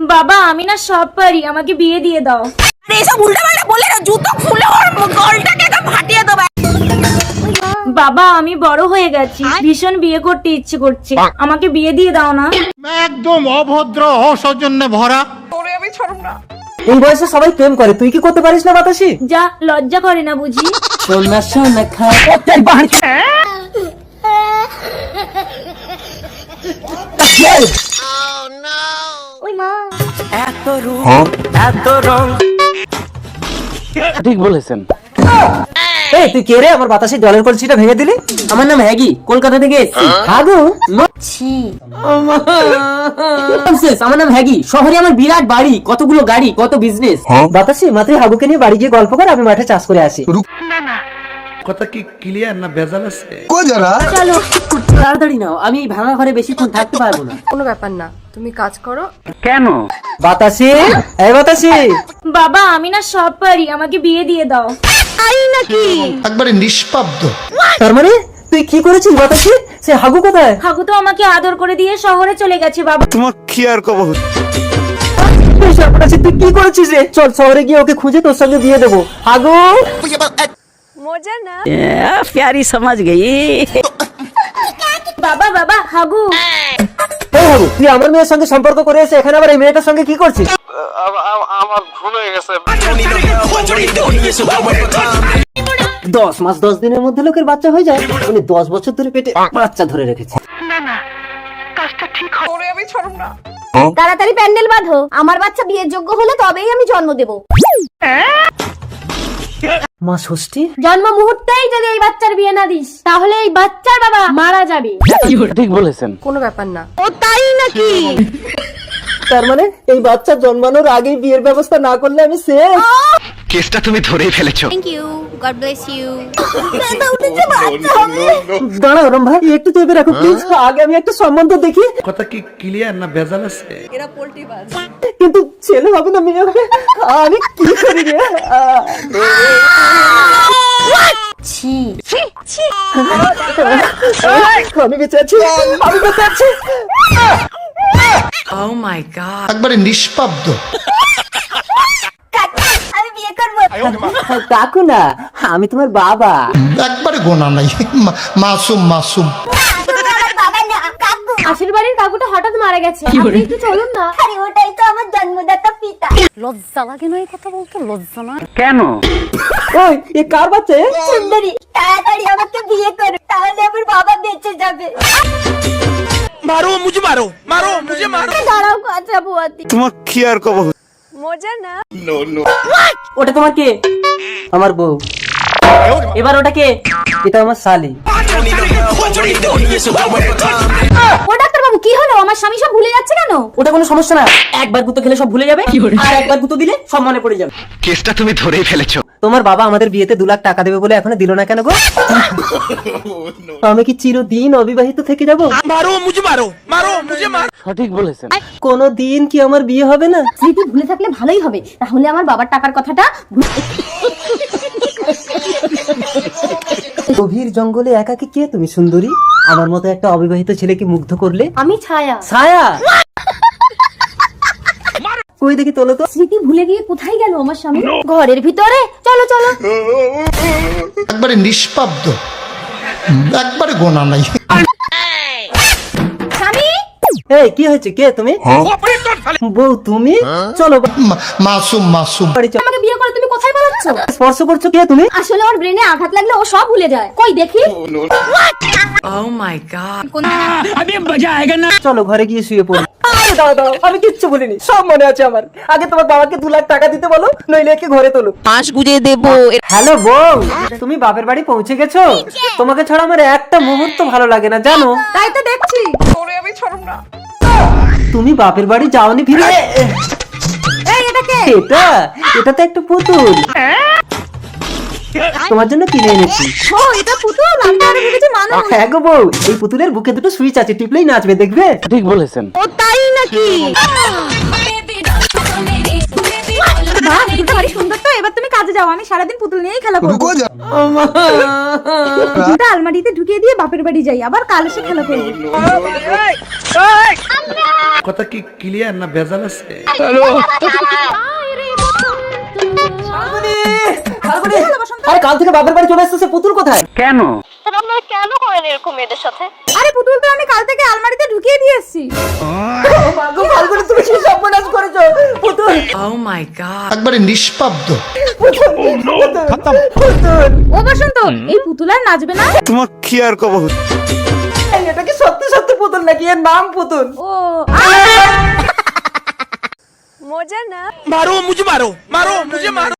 বাবা আমি না সব পারি আমাকে বিয়ে দিয়ে দাও। আরে এসব উল্টাপাল্টা বললে না জুতো খুলে ওর গলটাকে একদম ফাটিয়ে দেবে। বাবা আমি বড় হয়ে গেছি ভীষণ বিয়ে করতে ইচ্ছে করছে। আমাকে বিয়ে দিয়ে দাও না। একদম অভদ্র অসৌজন্যে ভরা। তোরে আমি ছাড়ব না। এই বয়সে সবাই প্রেম করে তুই কি করতে পারিস না বাতাসি? যা লজ্জা করে না বুঝি? সোনা সোনা খা। ঠিক বলেছেন। এই তুই কে রে? আমার বাতাসে জলের কলসিটা ভেঙে দিলি? আমার নাম হ্যাগি কলকাতা থেকে এসেছি। হাগু ছি। আমার নাম হ্যাগি। শহরে আমার বিরাট বাড়ি কতগুলো গাড়ি কত বিজনেস বাতাসি মাত্র হাগুকে নিয়ে বাড়ি গিয়ে গল্প কর আমি মাঠে চাষ করে আসি। কথা কি ক্লিয়ার না ভেজাল আছে? চলো তাড়াতাড়ি নাও আমি এই ভাঙা ঘরে বেশিক্ষণ থাকতে পারব না। কোনো ব্যাপার না তুমি কাজ করো। কেন? বাতাসি? এই বাতাসি? বাবা আমি না সব পারি আমাকে বিয়ে দিয়ে দাও। একবারে নিষ্পাব্দ। তার মানে? তুই কি করেছিস বাতাসি? সে হাগু কোথায়? হাগু তো আমাকে আদর করে দিয়ে শহরে চলে গেছে বাবা। বাতাসি তুই কি করেছিস রে? চল শহরে গিয়ে ওকে খুঁজে তোর সঙ্গে দিয়ে দেবো। হাগু? মজা না প্যারি সমাজ গেই বাবা বাবা হাগু। তুই আমার মেয়ের সঙ্গে সম্পর্ক করে এসে এখানে আবার এই মেয়েটার সঙ্গে কি করছিস দশ মাস দশ দিনের মধ্যে লোকের বাচ্চা হয়ে যায়। উনি দশ বছর ধরে পেটে বাচ্চা ধরে রেখেছে। তোরে আমি ছাড়ব না। তাড়াতাড়ি প্যান্ডেল বাঁধো। আমার বাচ্চা বিয়ের যোগ্য হলে তবেই আমি জন্ম দেব। মা ষষ্ঠী? জন্ম মুহূর্তেই যদি এই বাচ্চার বিয়ে না দিস তাহলে এই বাচ্চার বাবা মারা যাবে। ঠিক বলেছেন। কোনো ব্যাপার না। ও তাই নাকি? তার মানে এই বাচ্চা জন্মানোর আগেই বিয়ের ব্যবস্থা না করলে আমি সে কেসটা তুমি ধরেই ফেলেছো। Thank you god bless you দাঁড়াও রম ভাই একটু চেপে রাখো প্লিজ আগে আমি একটা সম্বন্ধ দেখি। কথা কি ক্লিয়ার না ভেজাল আছে? এরা পোল্ট্রি বাজ কিন্তু ছেলে হবে না মেয়ে হবে? আমি কি করি রে? আহ, ছি আমি বেঁচে আছি আমি বেঁচে আছি। একবারে নিষ্পাব্দ। আমি বিয়ে করব। কাকু না আমি তোমার বাবা। একবারে গোনা নাই। মা- মাসুম মাসুম। পাশের বাড়ির কাকুটা হঠাৎ মারা গেছে। আপনি একটু চলুন না। আরে ওটাই তো আমার জন্মদাতা পিতা। লজ্জা লাগে না এই কথা বলতে? লজ্জা না? কেন? ওই এ কার বাচ্চা? সুন্দরী তাড়াতাড়ি আমাকে বিয়ে করো তাহলে আমার বাবা বেঁচে যাবে। দাঁড়াও কথা বুয়াতি মজা না? ওটা তোমার কে? আমার বউ। এবার ওটা কে এটা আমার শালি। ও ডাক্তার বাবু কি হলো? আমার স্বামী সব ভুলে যাচ্ছে কেন? ওটা কোনো সমস্যা না। একবার গুতো খেলে সব ভুলে যাবে। আর একবার গুতো দিলে সব মনে পড়ে যাবে। কেসটা তুমি ধরেই ফেলেছো। তোমার বাবা আমাদের বিয়েতে দু লাখ টাকা দেবে বলে এখনও দিল না কেন গো? আমি কি চিরদিন অবিবাহিত থেকে যাব? সঠিক বলেছেন। কোনো দিন কি আমার বিয়ে হবে না? স্মৃতি ভুলে থাকলে ভালোই হবে। তাহলে আমার বাবার টাকার কথাটা গভীর জঙ্গলে একাকি কে তুমি সুন্দরী? আমার মতো একটা অবিবাহিত ছেলেকে মুগ্ধ করলে? আমি ছায়া। ছায়া? কই দেখি তোলো তো? স্মৃতি ভুলে গিয়ে কোথায় গেল আমার স্বামী? ঘরের ভিতরে। চলো চলো। একবারে নিষ্পাব্দ। একবারে গোনা নাই। এই কি হয়েছে? কে তুমি? বউ তুমি? চলো মাসুম মাসুম। আমাকে বিয়ে করে তুমি কোথায় পালাচ্ছ? স্পর্শ করছ কে তুমি? আসলে ওর ব্রেনে আঘাত লাগলে ও সব ভুলে যায়। কই দেখি? চলো ঘরে গিয়ে শুয়ে পড়ি। দাও দাও আমি কিচ্ছু বলিনি সব মনে আছে আমার। আগে তোমার বাবাকে দু লাখ টাকা দিতে বলো নইলে একে ঘরে তোলো পাঁচ গুজে দেবো। হ্যালো বউ। তুমি বাপের বাড়ি পৌঁছে গেছো? তোমাকে ছাড়া আমার একটা মুহূর্ত ভালো লাগে না জানো? তাই তো দেখছি। আমি ছাড়ব না। তুমি বাপের বাড়ি যাওনি ফিরে? এটা এটা এটা তো একটা পুতুল। তোমার জন্য কিনে এনেছি। ও এটা পুতুল? আমি ভেবেছি মানুষ। হ্যাঁ গো বউ এই পুতুলের বুকে দুটো সুইচ আছে টিপলেই নাচবে দেখবে? ঠিক বলেছেন। ও তাই নাকি? কাজে যাও আমি সারাদিন পুতুল নিয়েই খেলা করব। পুতুলটা আলমারিতে ঢুকিয়ে দিয়ে বাপের বাড়ি যাই আবার কাল এসে খেলা করব। কথা কি ক্লিয়ার না ভেজাল আছে? আরে কাল থেকে বাপের বাড়ি চলে আসতেছে পুতুল কোথায়? কেন? আরে পুতুল তো আমি কাল থেকে আলমারিতে ঢুকিয়ে দিয়ে এসেছি। মাগো ফাল্গুনি তুমি কি সর্বনাশ করেছ? পুতুল। একবারে নিষ্পাব্দ। ও বসন্ত এই পুতুল আর নাচবে না? তোমার কি আর কব এটা কি সত্যি সত্যি পুতুল নাকি? এর নাম পুতুল। ও মজা না? মারো মুঝে মারো মারো মুঝে মারো।